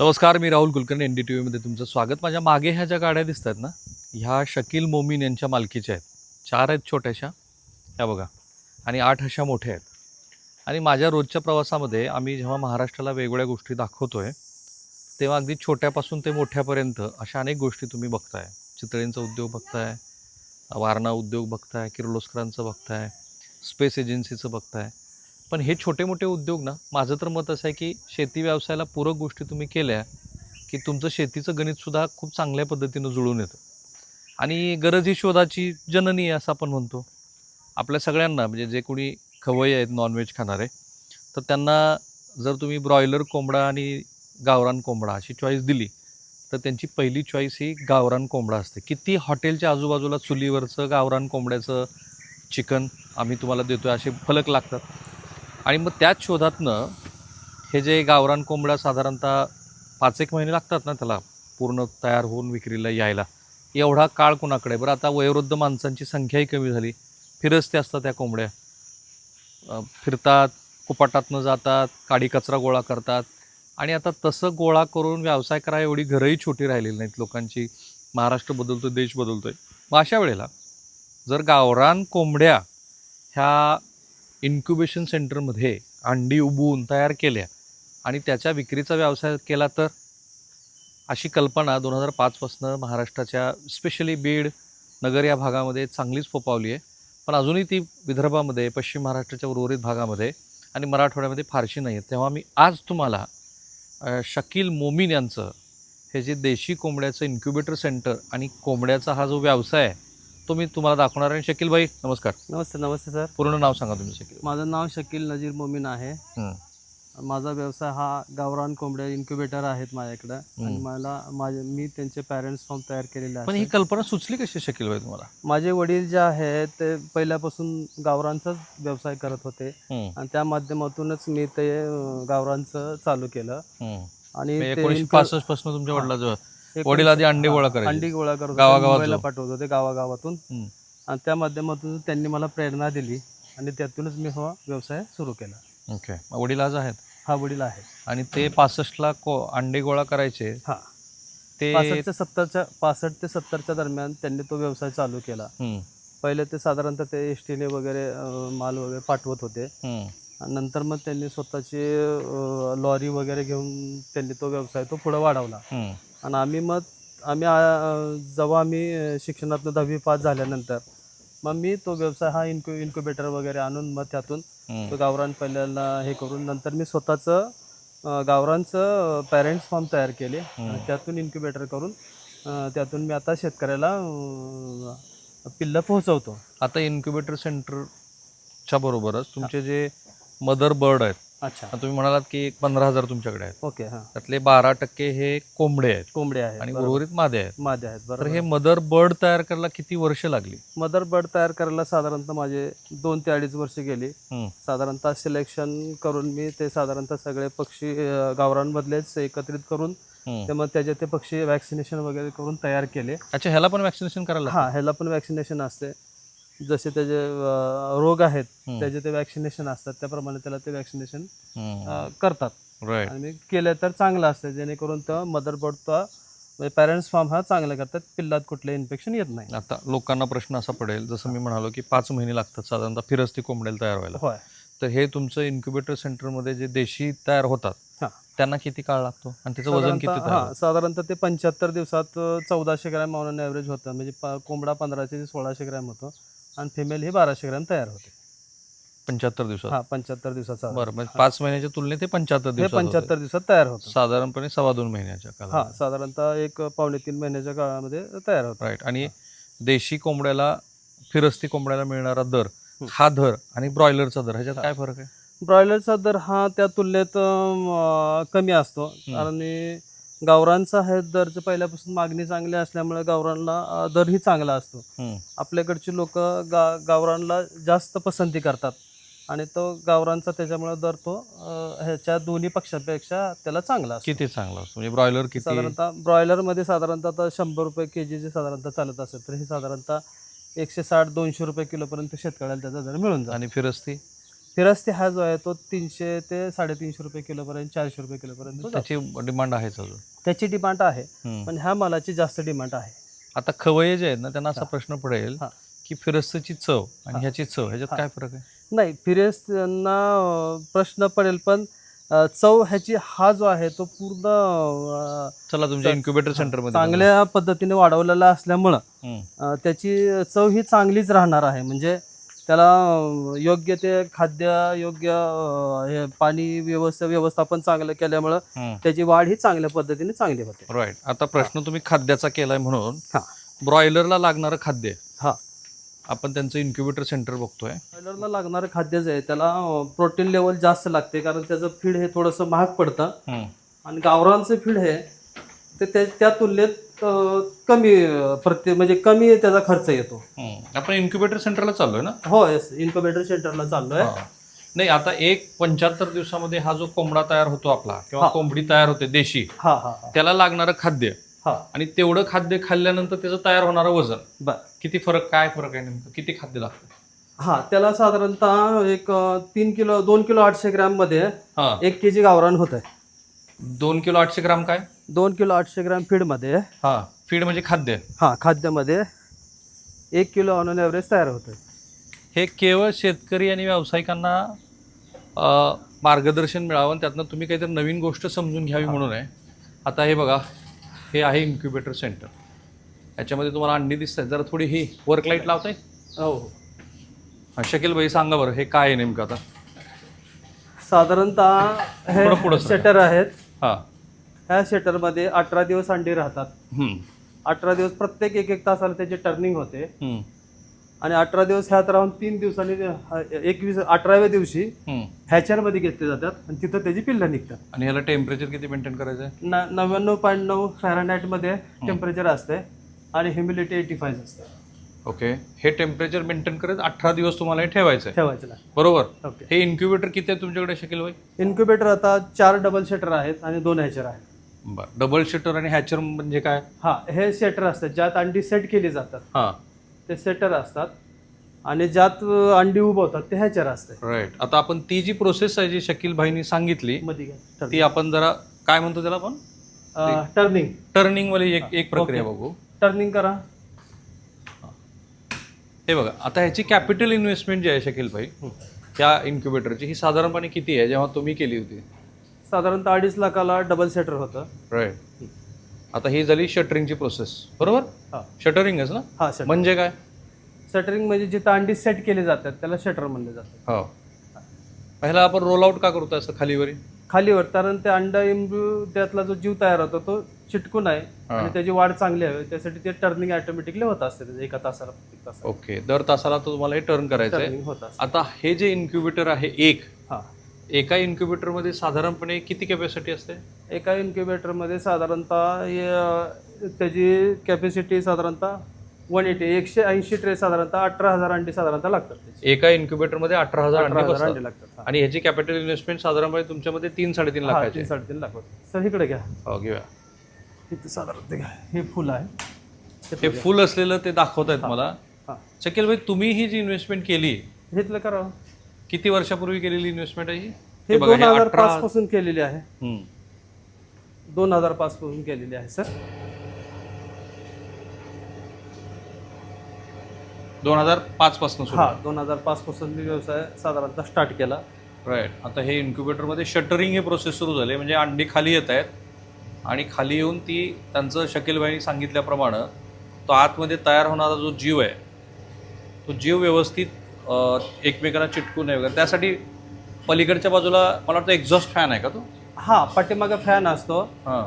नमस्कार मी Rahul Kulkarni N D T व्हीमध्ये तुमचं स्वागत. माझ्या मागे ह्या ज्या गाड्या दिसत आहेत ना ह्या शकील मोमीन यांच्या मालकीच्या आहेत. चार आहेत छोट्याशा ह्या बघा आणि आठ अशा मोठ्या आहेत. आणि माझ्या रोजच्या प्रवासामध्ये आम्ही जेव्हा महाराष्ट्राला वेगवेगळ्या गोष्टी दाखवतो आहे तेव्हा अगदी छोट्यापासून ते मोठ्यापर्यंत अशा अनेक गोष्टी तुम्ही बघताय. चितळींचा उद्योग बघताय वारणा उद्योग बघताय किर्लोस्करांचं बघताय स्पेस एजन्सीचं बघताय. पण हे छोटे मोठे उद्योग ना माझं तर मत असं आहे की शेती व्यवसायाला पूरक गोष्टी तुम्ही केल्या की तुमचं शेतीचं गणितसुद्धा खूप चांगल्या पद्धतीनं जुळून येतं. आणि गरज ही शोधाची जननी आहे असं आपण म्हणतो. आपल्या सगळ्यांना म्हणजे जे कोणी खवय्ये आहेत नॉनव्हेज खाणारे तर त्यांना जर तुम्ही ब्रॉयलर कोंबडा आणि गावरान कोंबडा अशी चॉईस दिली तर त्यांची पहिली चॉईस ही गावरान कोंबडा असते. किती हॉटेलच्या आजूबाजूला चुलीवरचं गावरान कोंबड्याचं चिकन आम्ही तुम्हाला देतो असे फलक लागतात. आणि मग त्याच शोधातनं हे जे गावरान कोंबड्या साधारणतः पाच एक महिने लागतात ना त्याला पूर्ण तयार होऊन विक्रीला यायला. एवढा काळ कोणाकडे? बरं आता वयोवृद्ध माणसांची संख्याही कमी झाली. फिरस्ते असतात त्या कोंबड्या. फिरतात कुपाटातनं जातात काडी कचरा गोळा करतात. आणि आता तसं गोळा करून व्यवसाय करा एवढी घरंही छोटी राहिलेली नाहीत लोकांची. महाराष्ट्र बदलतोय देश बदलतोय. मग अशा वेळेला जर गावरान कोंबड्या ह्या इन्क्युबेशन सेंटरमध्ये अंडी उबवून तयार केल्या आणि त्याच्या विक्रीचा व्यवसाय केला तर? अशी कल्पना दोन हजार पाचपासनं महाराष्ट्राच्या स्पेशली बीड नगर या भागामध्ये चांगलीच फोपावली आहे. पण अजूनही ती विदर्भामध्ये पश्चिम महाराष्ट्राच्या उर्वरित भागामध्ये आणि मराठवाड्यामध्ये फारशी नाही आहे. तेव्हा मी आज तुम्हाला शकील मोमीन यांचं हे जे देशी कोंबड्याचं इन्क्युबेटर सेंटर आणि कोंबड्याचा हा जो व्यवसाय आहे तो मी तुम्हाला दाखवणार आहे. आणि शकील भाई नमस्कार. नमस्ते नमस्ते सर. पूर्ण नाव सांगा तुम्ही शकील. माझं नाव शकील नजीर मोमीन आहे. हं. माझा व्यवसाय हा गावरान कोंबड्या इन्क्युबेटर आहेत माझ्याकडं. आणि. मला माझे मी त्यांचे पॅरेंट्स फॉर्म तयार केलेले पण ही आहेत कल्पना सुचली कशी शकील भाई तुम्हाला? माझे वडील जे आहेत ते पहिल्यापासून गावरांचाच व्यवसाय करत होते. हं, आणि त्या माध्यमातूनच मी ते अं, गावरांचं चालू केलं. हं. आणि म्हणजे ते एकोणीसशे पासष्टपासून तुमच्या. वडिलाचं वडील आधी अंडी गोळा करायचे. अंडी गोळा करत होते गावागावात मुंबईला जाऊन. पाठवत होते गावागावातून. आणि त्या माध्यमातून त्यांनी मला प्रेरणा दिली आणि त्यातूनच मी हा व्यवसाय सुरू केला. ओके. मग वडील आज आहेत? हा वडील आहे आणि ते पासष्टला को अंडे गोळा करायचे. हा. ते पासष्ट ते सत्तरच्या पासष्ट ते सत्तरच्या दरम्यान त्यांनी तो व्यवसाय चालू केला. पहिले ते साधारणतः ते एस टीने वगैरे अं, माल वगैरे पाठवत होते. आणि नंतर मग त्यांनी स्वतःची अं, लॉरी वगैरे घेऊन त्यांनी तो व्यवसाय तो पुढे वाढवला. आणि आम्ही मग आम्ही जेव्हा आम्ही शिक्षणातनं दहावी पास झाल्यानंतर मग मी तो व्यवसाय हा इन्क्यु इन्क्युबेटर वगैरे आणून मग त्यातून. तो गावरान पहिल्याला हे करून नंतर मी स्वतःचं गावरांचं पॅरेंट्स फॉर्म तयार केले त्यातून इन्क्युबेटर करून त्यातून मी आता शेतकऱ्याला पिल्लं पोहोचवतो. आता इन्क्युबेटर सेंटरच्या बरोबरच तुमचे जे मदर बर्ड आहेत अच्छा. आता तुम्ही म्हणालात की एक पंधरा हजार तुमच्याकडे आहेत. ओके हां. त्यातले बारा टक्के हे कोंबडे आहेत. कोंबडे आहेत आणि बरोबर. उर्वरित मादे आहेत. मादे आहेत तर बरोबर. हे मदर बर्ड तयार करायला किती वर्ष लागली? मदर बर्ड तयार करायला साधारणतः माझे दोन ते अडीच वर्ष गेली. साधारणतः सिलेक्शन करून मी ते साधारणतः सगळे पक्षी अं, गावरांमधलेच एकत्रित करून. ते मग त्याचे ते पक्षी वॅक्सिनेशन वगैरे करून तयार केले. अच्छा ह्याला पण वॅक्सिनेशन करायला हा ह्याला पण वॅक्सिनेशन असते. जसे त्याचे रोग आहेत. त्याचे ते वॅक्सिनेशन असतात त्याप्रमाणे त्याला ते वॅक्सिनेशन करतात. आणि केलं तर चांगलं असतं जेणेकरून तो मदरबोर्ड तो पॅरेंट्स फॉर्म हा चांगला करतात पिल्लात कुठलं इन्फेक्शन येत नाही. आता लोकांना प्रश्न असा पडेल जसं मी म्हणालो की पाच महिने लागतात साधारणतः फिरस्ती कोंबड्याला तयार व्हायला. होय. तर हे तुमचं इन्क्युबेटर सेंटरमध्ये जे देशी तयार होतात. त्यांना किती काळ लागतो? आणि त्याचं वजन किती साधारणतः- ते पंच्याहत्तर दिवसात चौदाशे ग्रॅम ऑन ॲव्हरेज होतं. म्हणजे कोंबडा पंधराशे ते सोळाशे ग्रॅम होतो. आणि फिमेल ही बाराशे ग्रॅम तयार होते. पंच्याहत्तर दिवसात? हा पंच्याहत्तर दिवसाचा. बरं म्हणजे पाच महिन्याच्या तुलनेत ते पंच्याहत्तर दिवसात होते. पंच्याहत्तर दिवसात तयार होतं. साधारणपणे सव्वा दोन महिन्याच्या हा काळात साधारणतः एक पावणे तीन महिन्याच्या काळामध्ये तयार होतं. राईट आणि देशी कोंबड्याला फिरस्ती कोंबड्याला मिळणारा दर हं. दर आणि ब्रॉयलरचा दर ह्याच्यात. काय फरक आहे? ब्रॉयलरचा दर हा त्या तुलनेत अं, कमी असतो. आणि गावरांचा आहे दरचं पहिल्यापासून मागणी चांगली असल्यामुळे गावरांना दरही चांगला असतो. हं, आपल्याकडची लोक गा गावरांना जास्त पसंती करतात. आणि तो गावरांचा त्याच्यामुळे दर तो ह्याच्या दोन्ही पक्षापेक्षा त्याला चांगला असतो. किती चांगला असतो? म्हणजे ब्रॉयलर किती? साधारणतः ब्रॉयलरमध्ये साधारणतः आता शंभर रुपये के जी जे साधारणतः चालत असेल तर हे साधारणतः एकशे साठ दोनशे रुपये किलोपर्यंत शेतकऱ्याला त्याचा दर मिळून जातो. आणि फिरस्ती? फिरस्ती हा जो आहे तो तीनशे ते साडेतीनशे रुपये किलोपर्यंत चारशे रुपये किलोपर्यंत. त्याची डिमांड आहेच अजून त्याची डिमांड आहे. पण ह्या मालाची जास्त डिमांड आहे आता खवये जे आहेत ना त्यांना असा प्रश्न पडेल. की फिरस्तीची चव आणि. ह्याची चव ह्याच्यात. काय फरक आहे नाही फिरस्त्यांना अं, प्रश्न पडेल पण चव ह्याची हा जो आहे तो पूर्ण चला तुमच्या इन्क्युबेटर सेंटरमध्ये चांगल्या पद्धतीने वाढवलेला असल्यामुळं त्याची चव ही चांगलीच राहणार आहे म्हणजे त्याला योग्य ते खाद्य योग्य हे पाणी व्यवस्था व्यवस्थापन चांगलं केल्यामुळं हम्म. त्याची वाढ ही चांगल्या पद्धतीने चांगली होते. राईट आता प्रश्न तुम्ही खाद्याचा केलाय म्हणून हा. ब्रॉयलरला लागणारं खाद्य. हा. आपण त्यांचं इन्क्युबेटर सेंटर बघतोय. बॉयलरला लागणारं खाद्य जे आहे त्याला प्रोटीन लेवल जास्त लागते कारण त्याचं फीड हे थोडंसं महाग पडतं. हम्म. आणि गावरांचं फीड हे ते त्या त्या तुलनेत अं, कमी अं, प्रत्येक म्हणजे कमी त्याचा खर्च येतो. हम्म. आपण इन्क्युबेटर सेंटरला चाललोय ना? हो येस इन्क्युबेटर सेंटरला चाललोय. हा. नाही आता एक पंच्याहत्तर दिवसामध्ये हा जो कोंबडा तयार होतो आपला किंवा हा. कोंबडी तयार होते देशी हा हा हा. त्याला लागणारं खाद्य. हा. आणि तेवढं खाद्य खाल्ल्यानंतर त्याचं तयार होणारं वजन. बर. किती फरक काय फरक आहे नेमकं? किती खाद्य लागतं? हा त्याला साधारणतः एक अं, तीन किलो दोन किलो आठशे ग्रॅममध्ये हा. एक के जी गावरान होत आहे दोन किलो आठशे ग्राम काय? दोन किलो आठशे ग्रॅम फीडमध्ये हा फीड म्हणजे खाद्य. हा खाद्यामध्ये एक किलो ऑन ॲव्हरेज तयार होतं हे केवळ शेतकरी आणि व्यावसायिकांना अ, मार्गदर्शन मिळावं आणि त्यातनं तुम्ही काहीतरी नवीन गोष्ट समजून घ्यावी म्हणून आहे. आता हे बघा हे आहे इन्क्युबेटर सेंटर. याच्यामध्ये तुम्हाला अंडी दिसत आहेत जरा थोडी ही वर्क लाइट लावताय? हो हा, शकील भाई सांगा बरं हे काय आहे नेमकं आता? साधारणतः हे पुढं सरका. शटर आहेत. हां. ह्या शटरमध्ये अठरा दिवस अंडी राहतात. अठरा दिवस प्रत्येक एक एक तासाला त्याची टर्निंग होते. आणि अठरा दिवस ह्यात राहून तीन दिवसांनी एकवीस अठराव्या दिवशी. हॅचरमध्ये घेतले जातात आणि तिथं त्याची पिल्लं निघतात. आणि ह्याला टेम्परेचर किती मेंटेन करायचं आहे? नव्याण्णव पॉईंट नऊ फॅरनाईटमध्ये टेम्परेचर असते आणि ह्युमिडिटी एटी फाईव्ह असते. ओके. हे टेम्परेचर मेंटेन करत अठरा दिवस तुम्हाला हे ठेवायचं आहे. ठेवायचं बरोबर? ओके. हे इन्क्युबेटर किती आहे तुमच्याकडे शकील भाई? इन्क्युबेटर आता चार डबल शटर आहेत आणि दोन हॅचर आहेत. बरं. डबल शटर आणि हॅचर म्हणजे काय? हा हे सेटर असतात ज्यात अंडी सेट केली जातात. हां. ते सेटर असतात आणि ज्यात अंडी उभवतात ते हॅचर असते राईट आता आपण ती जी प्रोसेस आहे जी शकील भाईनी सांगितली मध्ये घ्या ती आपण जरा काय म्हणतो त्याला आपण? टर्निंग टर्निंग वाली एक एक प्रक्रिया ओके. बघू. टर्निंग करा. हे. बघा आता ह्याची कॅपिटल इन्व्हेस्टमेंट जी आहे शकील भाई त्या इन्क्युबेटरची ही साधारणपणे किती आहे? जेव्हा तुम्ही केली होती. साधारणतः अडीच लाखाला डबल सेटर होतं. राईट आता ही झाली शटरिंगची प्रोसेस बरोबर? हा. शटरिंगच ना? हा शटर म्हणजे काय? शटरिंग म्हणजे जिथं अंडी सेट केली जातात त्याला शटर म्हणलं जातं. हो. पहिला आपण रोल आउट का करतो असं खालीवरी? खालीवर कारण ते अंडा इम्ब्यू त्यातला जो जीव तयार होतो तो चिटकून आहे हा. आणि त्याची वाढ चांगली हवी त्यासाठी ते टर्निंग ऑटोमॅटिकली होत असते त्याचं एका तासाला ओके दर तासाला तो तुम्हाला हे टर्न करायचं आहे टर्निंग होत असते. आता हे जे इन्क्युबेटर आहे एक हा. एका इन्क्युबेटरमध्ये साधारणपणे किती कॅपॅसिटी असते? एका इन्क्युबेटरमध्ये साधारणतः त्याची कॅपॅसिटी साधारणतः वन एटी एकशे ऐंशी ट्रे साधारणतः अठरा हजार अंडी साधारणतः लागतात त्याची. एका इन्क्युबेटरमध्ये अठरा हजार अठरा अंडी हजार बसतात. अंडी लागतात हा. आणि ह्याची कॅपिटल इन्व्हेस्टमेंट साधारणपणे तुमच्यामध्ये तीन साडेतीन हा, लाखाची तीन. साडेतीन लाख सर इकडे घ्या. हो घेऊया इथे साधारण ते घ्या. हे फुल आहे. हे फुल असलेलं ते दाखवत आहेत मला. हा. शकील भाई तुम्ही ही जी इन्व्हेस्टमेंट केली घेतलं करावं किती वर्षापूर्वी केलेली इन्व्हेस्टमेंट आहे ही? हे बघा, दोन हजार पाच पासून केलेली आहे. हम्म. दोन हजार पाच पासून केलेली आहे सर. दोन हजार पाच पासून सुरू. हा दोन हजार पाच पासून मी व्यवसाय साधारणतः स्टार्ट केला. राईट आता हे इन्क्युबेटरमध्ये शटरिंग हे प्रोसेस सुरू झाले म्हणजे अंडी खाली येत आहेत. आणि खाली येऊन ती त्यांचं शकीलबाईंनी सांगितल्याप्रमाणे तो आतमध्ये तयार होणारा जो जीव आहे तो जीव व्यवस्थित एकमेकांना चिटकू नये वगैरे. त्यासाठी पलीकडच्या बाजूला मला वाटतं एक्झॉस्ट फॅन आहे का तो? हा पाठीमागे फॅन असतो. हां.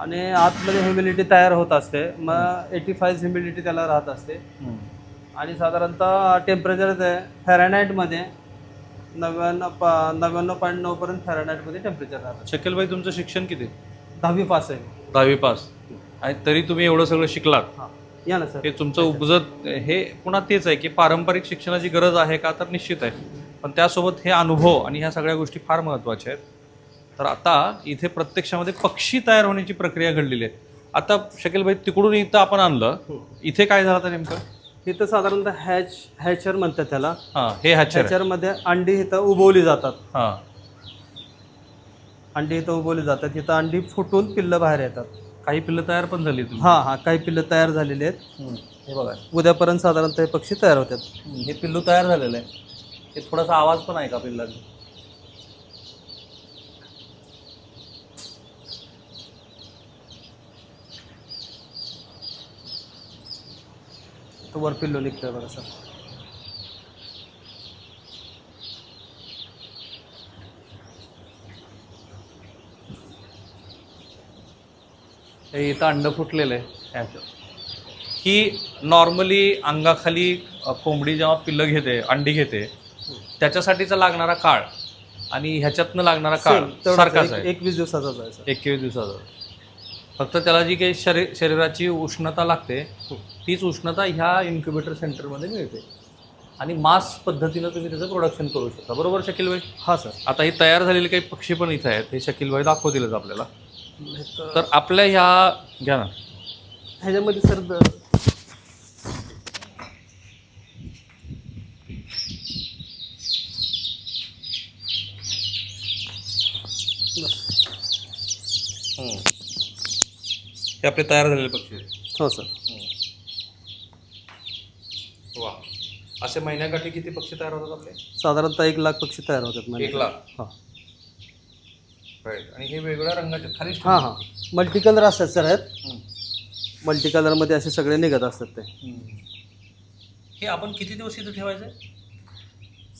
आणि आतमध्ये ह्युमिडिटी तयार होत असते. मग एटी फाईव्ह ह्युमिडिटी त्याला राहत असते. आणि साधारणतः टेम्परेचर फॅरेनाईटमध्ये नव्याण्णव प नव्याण्णव पॉईंट नऊपर्यंत फॅरेनाईटमध्ये टेम्परेचर राहतं शकीलबाई तुमचं शिक्षण किती? दहावी पास आहे. दहावी पास. आणि तरी तुम्ही एवढं सगळं शिकलात. हां. या ना सर. हे तुमचं उपजत हे पुन्हा तेच आहे की पारंपरिक शिक्षणाची गरज आहे का तर निश्चित आहे. पण त्यासोबत हे अनुभव आणि ह्या सगळ्या गोष्टी फार महत्त्वाच्या आहेत. तर आता इथे प्रत्यक्षामध्ये पक्षी तयार होण्याची प्रक्रिया घडलेली आहे. आता शकीलबाई तिकडून इथं आपण आणलं. इथे काय झालं आता नेमकं? इथं साधारणतः हॅच हॅचर म्हणतात त्याला. हां हे हॅचर हॅचरमध्ये अंडी इथं उबवली जातात. हां. अंडी इथं उबवली जातात. इथं अंडी फुटून पिल्लं बाहेर येतात. काही पिल्लं तयार पण झाली तुम्ही हा हा काही पिल्लं तयार झालेली आहेत. हे बघा. उद्यापर्यंत साधारणतः हे पक्षी तयार होतात. हे पिल्लू तयार झालेलं आहे. हे थोडासा आवाज पण आहे का पिल्लाचा? तो वर पिल्लो निघतोय बघा सर. हे इथं अंड फुटलेलं आहे. ह्याच्यात ही नॉर्मली अंगाखाली कोंबडी जेव्हा पिल्लं घेते अंडी घेते त्याच्यासाठीचा लागणारा काळ आणि ह्याच्यातनं लागणारा काळ सारखाच एक- आहे. एकवीस दिवसाचाच आहे सर एकवीस दिवसाचा. फक्त त्याला जी काही शरीर शरीराची उष्णता लागते तीच उष्णता ह्या इन्क्युबेटर सेंटरमध्ये मिळते. आणि मास पद्धतीनं तुम्ही त्याचं प्रोडक्शन करू शकता. बरोबर शकील भाई हा सर आता ही तयार झालेले काही पक्षी पण इथं आहेत हे शकील भाई दाखवतीलच आपल्याला. तर आपल्या ह्या घ्या ना. ह्याच्यामध्ये सर हे आपले तयार झालेले पक्षी आहेत. हो सर. वा. असे महिन्याकाठी किती पक्षी तयार होतात आपले? साधारणतः एक लाख पक्षी तयार होतात म्हणजे एक लाख. हा. आणि हे वेगवेगळ्या रंगाचे खाली हां हां. मल्टी कलर असतात सर आहेत. मल्टी कलरमध्ये असे सगळे निघत असतात ते. हे आपण किती दिवस इथं ठेवायचं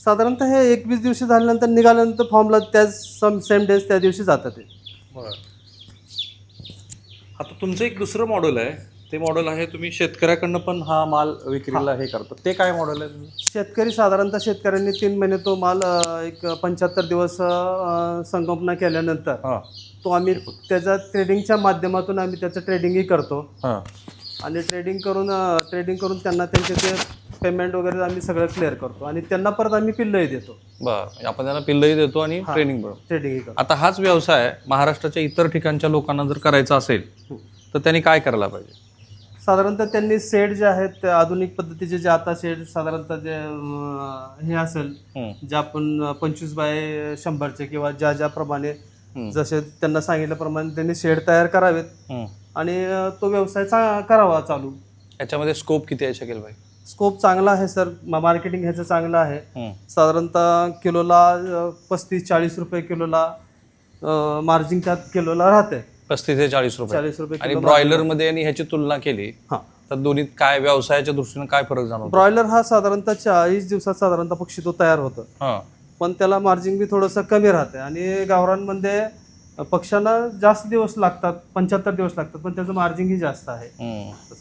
साधारणतः हे एकवीस दिवशी झाल्यानंतर निघाल्यानंतर फॉर्मला त्याच सम सेम डेज त्या दिवशी जातात ते. बरं. आता तुमचं एक दुसरं मॉडेल आहे. ते मॉडेल आहे तुम्ही शेतकऱ्याकडनं पण हा माल विक्रीला हे. करता. ते काय मॉडेल आहे? शेतकरी साधारणतः शेतकऱ्यांनी तीन महिने तो माल अं, एक पंच्याहत्तर दिवस अं, संगोपना केल्यानंतर हां. तो आम्ही त्याचा ट्रेडिंगच्या माध्यमातून आम्ही त्याचं ट्रेडिंगही करतो. हां. आणि ट्रेडिंग करून ट्रेडिंग करून त्यांना त्यांचे ते पेमेंट वगैरे आम्ही सगळं क्लिअर करतो. आणि त्यांना परत आम्ही पिल्लंही देतो. बरं. आपण त्यांना पिल्लही देतो आणि ट्रेनिंग पण. ट्रेडिंगही करतो. आता हाच व्यवसाय महाराष्ट्राच्या इतर ठिकाणच्या लोकांना जर करायचा असेल तर त्यांनी काय करायला पाहिजे? साधारणतः त्यांनी सेट जे आहेत ते आधुनिक पद्धतीचे जे आता सेट साधारणतः जे अं, हे असेल. जे आपण पंचवीस बाय शंभरचे किंवा ज्या ज्याप्रमाणे हम्म. जसे त्यांना सांगितल्याप्रमाणे त्यांनी शेड तयार करावेत. आणि अं, तो व्यवसाय चा करावा चालू याच्यामध्ये स्कोप किती आहे शकेल भाई स्कोप चांगला आहे सर मार्केटिंग ह्याचं चांगलं आहे. साधारणतः किलोला पस्तीस चाळीस रुपये किलोला मार्जिन त्यात किलोला राहते पस्तीस ते चाळीस रुपये. चाळीस रुपये आणि किलो ब्रॉयलरमध्ये आणि ह्याची तुलना केली हां. तर दोन्हीत काय व्यवसायाच्या दृष्टीने काय फरक जाणवतो? ब्रॉयलर हा साधारणतः चाळीस दिवसात साधारणतः पक्षी तो तयार होतो. हां. पण त्याला मार्जिन बी थोडंसं कमी राहते आणि गावरांमध्ये पक्ष्यांना जास्त दिवस लागतात पंच्याहत्तर दिवस लागतात पण त्याचं मार्जिनही जास्त आहे. हम्म.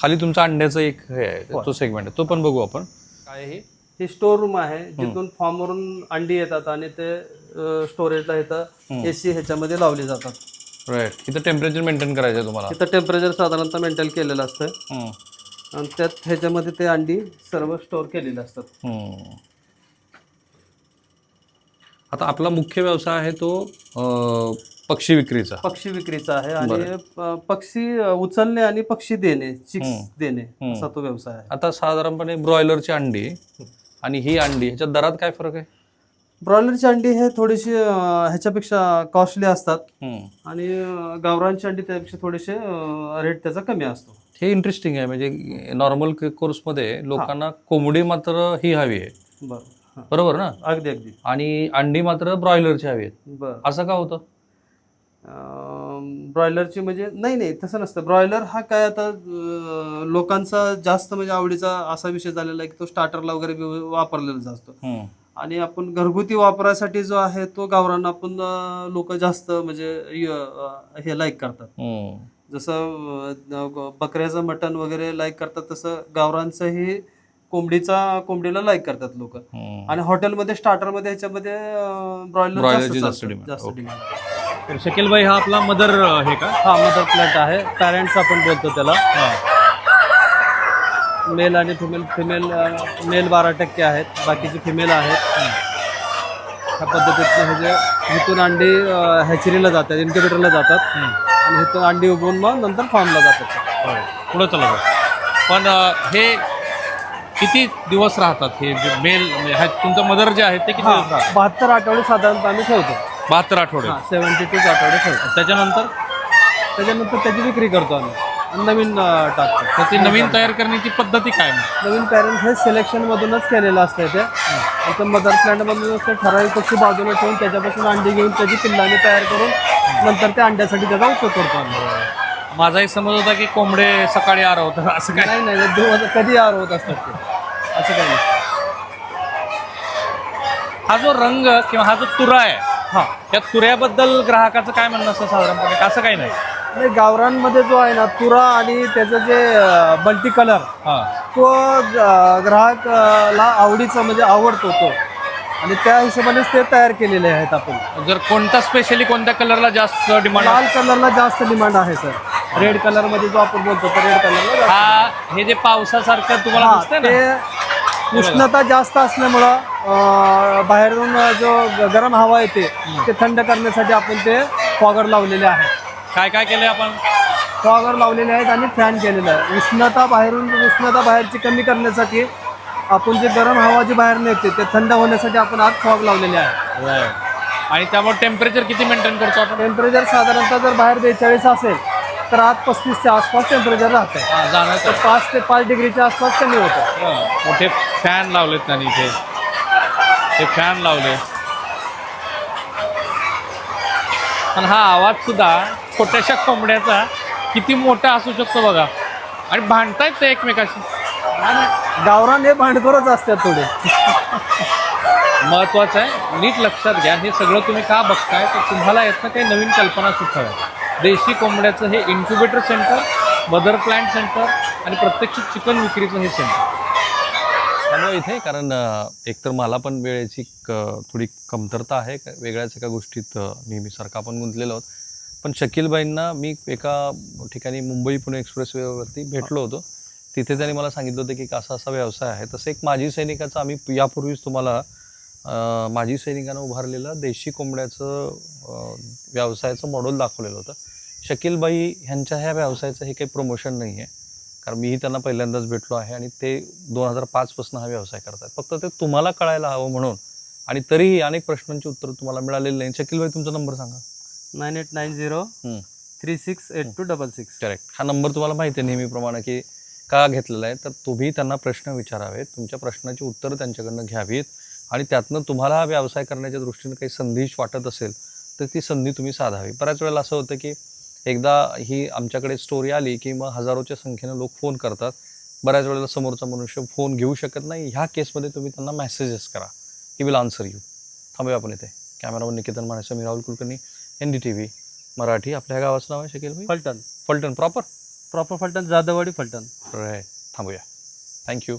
खाली तुमचा अंड्याचं एक हे आहे तो सेगमेंट आहे. तो पण बघू आपण. काय हे? हे स्टोर रूम आहे जिथून फार्मवरून अंडी येतात आणि ते स्टोरेजला इथं एसी ह्याच्यामध्ये लावले जातात. राईट इथं टेम्परेचर मेंटेन करायचं आहे तुम्हाला. तिथं टेम्परेचर साधारणतः मेंटेन केलेलं असतं. हम्म. आणि त्यात ह्याच्यामध्ये ते अंडी सर्व स्टोअर केलेले असतात. हम्म. आता आपला मुख्य व्यवसाय आहे तो अं, पक्षी विक्रीचा. पक्षी विक्रीचा आहे आणि प- पक्षी अ, उचलणे आणि पक्षी देणे चिक्स देणे असा तो व्यवसाय आहे. आता साधारणपणे ब्रॉयलरची अंडी आणि ही अंडी ह्याच्यात दरात काय फरक आहे? ब्रॉयलरची अंडी हे थोडीशी अ, ह्याच्यापेक्षा कॉस्टली असतात. हम्म. आणि अ, गावरांची अंडी त्यापेक्षा थोडेसे रेट त्याचा कमी असतो. हे इंटरेस्टिंग आहे. म्हणजे नॉर्मल कोर्समध्ये लोकांना कोंबडी मात्र ही हवी आहे. बरं. हां. बरोबर ना? अगदी अगदी. आणि अंडी मात्र ब्रॉयलरची हवी आहेत. बरं. असं का होतं? ब्रॉयलरची म्हणजे नाही नाही तसं नसतं. ब्रॉयलर हा काय आता अ, लोकांचा जास्त म्हणजे आवडीचा असा विषय झालेला आहे की तो स्टार्टरला वगैरे व्यव- वापरलेला जास्त हम्म. आणि आपण घरगुती वापरासाठी जो आहे तो गावरान आपण लोक जास्त म्हणजे य- हे लाईक करतात. हम्म. जसं अ, बकऱ्याचं मटण वगैरे लाईक करतात तसं गावरांचंही कोंबडीचा कोंबडीला लाईक करतात लोक. हम्म. आणि हॉटेलमध्ये स्टार्टरमध्ये ह्याच्यामध्ये ब्रॉयलर जास्त demand. तर शकील भाई हा आपला मदर आहे का? हा मदर प्लॅट आहे. पॅरेंट्स आपण बोलतो त्याला. मेल आणि फिमेल फिमेल मेल बारा टक्के आहेत. बाकीचे फिमेल आहेत. ह्या पद्धतीतनं हे जे इथून अंडी हॅचरीला जातात इन्क्युबेटरला जातात. आणि इथून अंडी उगवून मग नंतर फार्मला जातात. पुढे चला भाई. पण अं, हे किती दिवस राहतात? हे जे मेल म्हणजे हा तुमचं मदर जे आहे ते किती दिवस राहतात? बहात्तर आठवडे साधारणतः आम्ही ठेवतो. बहात्तर आठवडे. हां सेवन्टी टू आठवडे ठेवतो. त्याच्यानंतर? त्याच्यानंतर त्याची विक्री करतो आम्ही. नवीन अं, टाकतो तर ती नवीन तयार करण्याची पद्धती काय मग? नवीन पॅरेंट हे सिलेक्शन मधूनच केलेलं असतं ते आमचं मदर प्लांट मधूनच ते ठराविक पक्षी बाजूला ठेवून त्याच्यापासून अंडी घेऊन त्याची पिल्लाने तयार करून नंतर त्या अंड्यासाठी त्याचा उपयोग करतो आम्ही. माझा एक समज होता की कोंबडे सकाळी आरवतात असं काय? नाही नाही नाही, दोन कधी आर होत असतात ते. असं काही नाही. हा जो रंग किंवा हा जो तुरा आहे हां. त्या तुऱ्याबद्दल ग्राहकाचं काय म्हणणं असतं साधारणपणे? असं काही नाही? नाही गावरांमध्ये जो आहे ना तुरा आणि त्याचं जे मल्टी कलर तो ग- ग्राहकाला आवडीचा म्हणजे आवडतो तो. आणि त्या हिशोबानेच ते तयार केलेले आहेत आपण. जर कोणता स्पेशली कोणत्या कलरला जास्त डिमांड लाल कलरला जास्त डिमांड आहे सर रेड कलरमध्ये जो आपण बोलतो तो रेड कलरला हा हे जे पावसासारखं तुम्हाला हा, दिसतंय ना? ते उष्णता जास्त असल्यामुळं बाहेरून जो गरम हवा येते ते थंड करण्यासाठी आपण ते फॉगर लावलेले आहे काय काय केलंय आपण? फॉगर लावलेले आहेत आणि फॅन केलेला आहे. उष्णता बाहेरून उष्णता बाहेरची कमी करण्यासाठी आपण जे गरम हवा जी बाहेर निघते ते थंड होण्यासाठी आपण आत फॉग लावलेले आहे. आणि त्यामुळे टेम्परेचर किती मेंटेन करतो आपण? टेम्परेचर साधारणतः जर बाहेर बेचाळीस असेल तर आत पस्तीसच्या आसपास टेम्परेचर राहतं हा, जाण्याचं तर पाच ते पाच डिग्रीच्या आसपास कमी होतं हं, मोठे फॅन लावलेत त्यांनी इथे. ते फॅन लावले. आणि हा आवाज सुद्धा छोट्याशा कोंबड्याचा किती मोठा असू शकतो बघा. आणि भांडतायत ते एकमेकाशी. गावरान हे भांडखोरच असतात थोडे. महत्वाचं आहे नीट लक्षात घ्या. हे सगळं तुम्ही का बघताय? तर तुम्हाला यातनं काही नवीन कल्पना सुचवाय देशी कोंबड्याचं हे incubator centre mother plant centre आणि प्रत्यक्ष चिकन विक्रीचं हे सेंटर त्यामुळे इथे कारण एकतर मला पण वेळेची क- थोडी कमतरता आहे. का- वेगळ्याच एका गोष्टीत अ, नेहमीसारखं आपण गुंतलेलो आहोत. पण शकीलबाईंना मी एका ठिकाणी मुंबई पुणे एक्सप्रेसवेवरती भेटलो होतो. तिथे त्यांनी मला सांगितलं होतं की असा असा व्यवसाय आहे. तसं एक माजी सैनिकाचा आम्ही यापूर्वीच तुम्हाला माजी सैनिकांना उभारलेलं देशी कोंबड्याचं व्यवसायाचं मॉडेल दाखवलेलं होतं. शकीलबाई ह्यांच्या ह्या व्यवसायाचं हे काही प्रमोशन नाही आहे. कारण मीही त्यांना पहिल्यांदाच भेटलो आहे आणि ते दोन हजार पाचपासून हा व्यवसाय करतात फक्त ते तुम्हाला कळायला हवं म्हणून आणि तरीही अनेक प्रश्नांची उत्तरं तुम्हाला मिळालेली नाही. शकीलबाई तुमचा नंबर सांगा. Nine eight nine zero hmm. Three six eight two double six. Correct हा नंबर तुम्हाला माहिती आहे नेहमीप्रमाणे की का घेतलेला आहे? तर तुम्ही त्यांना प्रश्न विचारावेत तुमच्या प्रश्नाची उत्तरं त्यांच्याकडनं घ्यावीत आणि त्यातनं तुम्हाला हा व्यवसाय करण्याच्या दृष्टीने काही संदेश वाटत असेल तर ती संधी तुम्ही साधावी. बऱ्याच वेळेला असं होतं की एकदा ही आमच्याकडे स्टोरी आली की मग हजारोच्या संख्येनं लोक फोन करतात. बऱ्याच वेळेला समोरचा मनुष्य फोन घेऊ शकत नाही. ह्या केसमध्ये तुम्ही त्यांना मेसेजेस करा. ही विल आन्सर यू थांबूया आपण इथे. कॅमेरावर निकेतन मानेसं मी Rahul Kulkarni. N D T V Marathi आपल्या गावाचं नाव आहे Shakeel bhai? Phaltan. Phaltan proper proper Phaltan Jadhavwadi Phaltan. थांबूया. Thank you